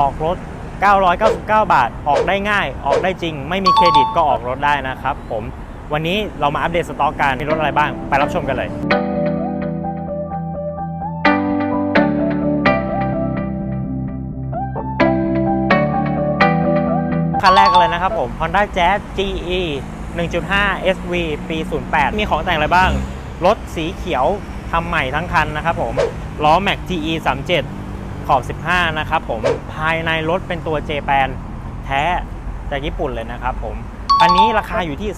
ออกรถ 999 บาท ออกได้ง่าย ออกได้จริง ไม่มีเครดิตก็ออกรถได้นะครับผม วันนี้เรามาอัปเดตสต็อกกันมีรถอะไรบ้าง ไปรับชมกันเลย คันแรกกันเลยนะครับผม Honda Jazz GE 1.5 SV ปี 08 มีของแต่งอะไรบ้าง รถสีเขียวทำใหม่ทั้งคันนะครับผม ล้อ Mac GE 37 ขอบ 15 นะครับผม ภายในรถเป็นตัว j p a n แท้จากญี่ปุ่นเลยนะครับผมอันนี้ราคาอยู่ที่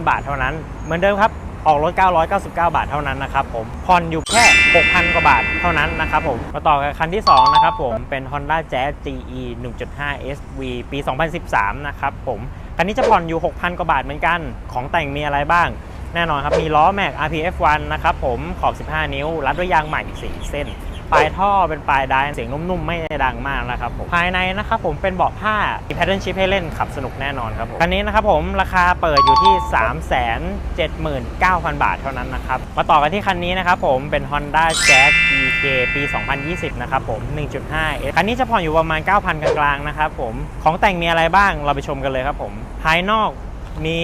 289,000 บาทเท่านั้น เหมือนเดิมครับ ออกรถ 999 บาทเท่านั้นนะครับผม ผ่อนอยู่แค่ 6,000 กว่าบาทเท่านั้นนะครับผม มาต่อกับคันที่ 2 นะครับผม เป็น Honda Jazz GE 1.5 SV ปี 2013 นะครับผม คันนี้จะผ่อนอยู่ 6,000 กว่าบาทเหมือนกัน ของแต่งมีอะไรบ้างแน่นอนครับ มีล้อแม็ก RPF1 นะครับผม ขอบ 15 นิ้ว รัดด้วยยางใหม่ 4 เส้น ปลายท่อเป็นปลายไดายเสียงนุ่มๆ ไม่ดังมากนะครับผมภายในนะครับผมเป็นเบาะผ้ามีแพทเทิร์นชิพให้เล่นขับสนุกแน่นอนครับผมคันนี้นะครับผมราคาเปิดอยู่ที่ 379,000 บาทเท่านั้นนะครับมาต่อกันที่คันนี้นะครับผมเป็น Honda Jazz EK ปี 2020 นะครับผม 1.5 คันนี้จะผ่อนอยู่ประมาณ 9,000 กลางๆนะครับผมของแต่งมีอะไรบ้างเราไปชมกันเลยครับผมภายนอกมี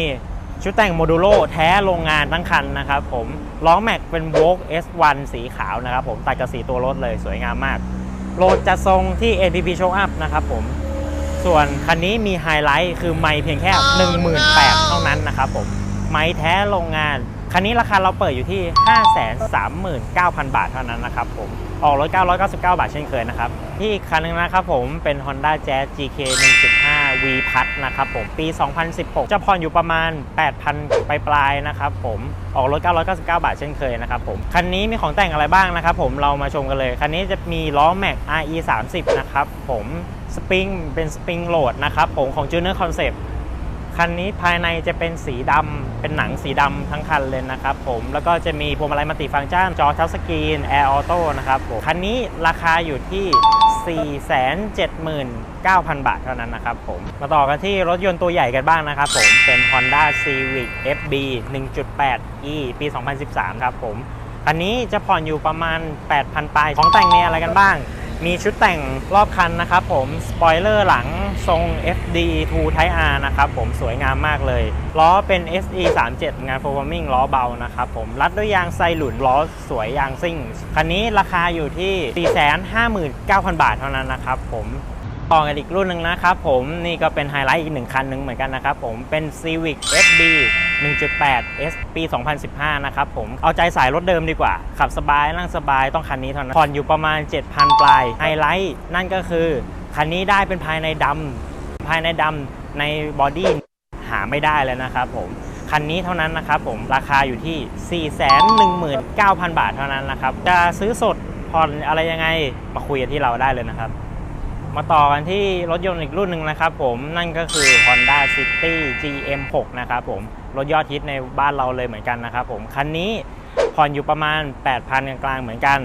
ชุดแต่งโมดูโลแท้โรงงานทั้งคันนะครับผมล้อแม็กเป็นโวก S1 สีขาวนะครับผมตัดกับสีตัวรถเลยสวยงามมากโหลดจะทรงที่ NPP Show Up นะครับผมส่วนคันนี้มีไฮไลท์คือไม้เพียงแค่ 18,000เท่านั้นนะครับผมไม้แท้โรงงาน คันนี้ราคาเราเปิดอยู่ที่ 539,000 บาทเท่านั้นนะครับผม ออกรถ999 บาทเช่นเคยนะครับ ที่อีกคันหนึงนะครับผมเป็น Honda Jazz GK 1.5 V พัดนะครับผม ปี 2016 จะผ่อนอยู่ประมาณ 8,000 ปลายๆนะครับผม ออกรถ999 บาทเช่นเคยนะครับผม คันนี้มีของแต่งอะไรบ้างนะครับผม เรามาชมกันเลย คันนี้จะมีล้อ Mac RE 30นะครับผม สปริงเป็นสปริงโหลดนะครับผมของ Junior Concept คันนี้ภายในจะเป็นสีดำเป็นหนังสีดำทั้งคันเลยนะครับผมแล้วก็จะมีพวงมาลัยมัลติฟังก์ชันจอทัชสกรีนแอร์ออโต้นะครับผมคันนี้ราคาอยู่ที่ 479,000 บาทเท่านั้นนะครับผมมาต่อกันที่รถยนต์ตัวใหญ่กันบ้างนะครับผมเป็น Honda Civic FB 1.8 E ปี 2013 ครับผมคันนี้จะผ่อนอยู่ประมาณ 8,000ปลายของแต่งมีอะไรกันบ้างมีชุดแต่งรอบคันนะครับผม สปอยเลอร์หลังทรง FD 2 Type R นะครับผมสวยงามมากเลย ล้อเป็น SE 37งาน performing ล้อเบานะครับผมรัดด้วยยางไซหลุนล้อสวยยางซิ่ง คันนี้ราคาอยู่ที่ 459,000 บาทเท่านั้นนะครับผมต่อกันอีกรุ่นหนึ่งนะครับผมนี่ก็เป็นไฮไลท์อีกหนึ่งคันหนึ่งเหมือนกันนะครับผมเป็น Civic FB 1.8 S ปี 2015 นะครับผม เอาใจสายรถเดิมดีกว่า ขับสบายนั่งสบายต้องคันนี้เท่านั้นผ่อนอยู่ประมาณ 7,000 ปลาย ไฮไลท์นั่นก็คือ คันนี้ได้เป็นภายในดำ ภายในดำในบอดี้หาไม่ได้เลยนะครับผมคันนี้เท่านั้นนะครับผมราคาอยู่ที่ 419,000 บาทเท่านั้นนะครับ จะซื้อสดผ่อนอะไรยังไงมาคุยกันที่เราได้เลยนะครับ มาต่อกันที่รถยนต์อีกรุ่นหนึ่งนะครับผมนั่นก็คือ Honda City GM6 นะครับผมรถยอดฮิตในบ้านเราเลยเหมือนกันนะครับผมคันนี้ผ่อนอยู่ประมาณ 8,000 กลางๆเหมือนกัน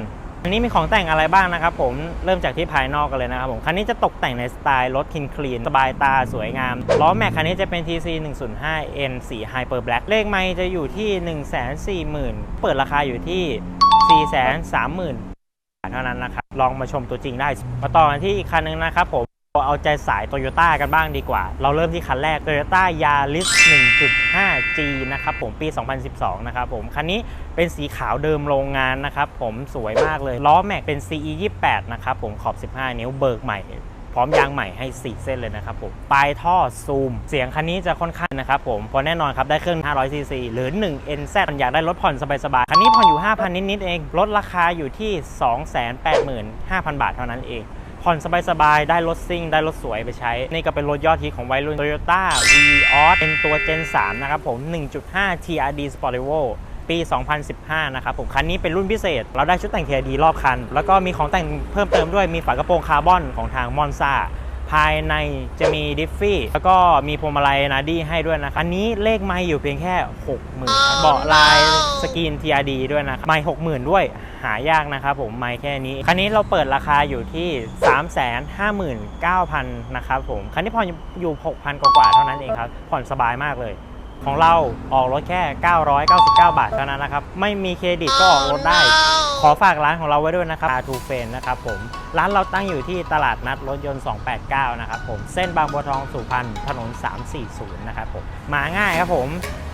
คันนี้มีของแต่งอะไรบ้างนะครับผมเริ่มจากที่ภายนอกกันเลยนะครับผมคันนี้จะตกแต่งในสไตล์รถคินคลีนสบายตาสวยงามล้อแม็กคันนี้จะเป็น TC 105 N สี Hyper Black เลขไม่จะอยู่ที่ 140,000 เปิดราคาอยู่ที่ 430,000 เท่านั้นนะครับลองมาชมตัวจริงได้มาต่อกันที่อีกคันหนึงนะครับผม เอาใจสาย Toyota กันบ้างดีกว่า เราเริ่มที่คันแรก Toyota Yaris 1.5G นะครับผมปี 2012 นะครับผมคันนี้เป็นสีขาวเดิมโรงงานนะครับผมสวยมากเลย ล้อแม็กเป็น CE 28นะครับผมขอบ 15 นิ้วเบิกใหม่พร้อมยางใหม่ให้ 4 เส้นเลยนะครับผมปลายท่อซูม เสียงคันนี้จะค่อนข้างนะครับผมเพราะแน่นอนครับได้เครื่อง 500 ซีซี หรือ 1 NZ อยากได้รถผ่อนสบายๆ คันนี้ผ่อนอยู่ 5,000 นิดๆเอง ลดราคาอยู่ที่ 285,000 บาทเท่านั้นเอง ผ่อนสบายๆ ได้รถซิ่ง ได้รถสวยไปใช้ นี่ก็เป็นรถยอดฮิตของวัยรุ่น Toyota Vios เป็นตัว Gen 3 นะครับผม 1.5 TRD Sportivo ปี 2015 นะครับผม คันนี้เป็นรุ่นพิเศษ เราได้ชุดแต่ง TRD รอบคัน แล้วก็มีของแต่งเพิ่มเติมด้วยมีฝากระโปรงคาร์บอนของทางมอนซา ภายในจะมีดิฟฟี่ แล้วก็มีพวงมาลัยนาดี้ให้ด้วยนะครับอันนี้เลขไม่อยู่เพียงแค่ 60,000เบาะลายสกรีน TRD ด้วยนะครับไม่60,000ด้วยหายากนะครับผมไม่แค่นี้ คันนี้เราเปิดราคาอยู่ที่ 359,000 นะครับผม คันนี้ผ่อนอยู่ 6,000 กว่าๆเท่านั้นเองครับ ผ่อนสบายมากเลย ของเราออกรถแค่ 999 บาทเท่านั้นนะครับ ไม่มีเครดิตก็ออกรถได้ ขอฝากร้านของเราไว้ด้วยนะครับ R2 f r i e n d นะครับผม ร้านเราตั้งอยู่ที่ตลาดนัดรถยนต์ 289 นะครับผม เส้นบางบัวทองสุพรรณถนน 340 นะครับผม มาง่ายครับผม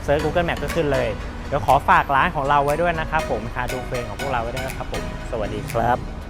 เซิร์ช Google Map ก็ขึ้นเลย เดี๋ยวขอฝากร้านของเราไว้ด้วยนะครับผม R2 f r i e n d ของพวกเราไว้ด้วยนะครับผม สวัสดีครับ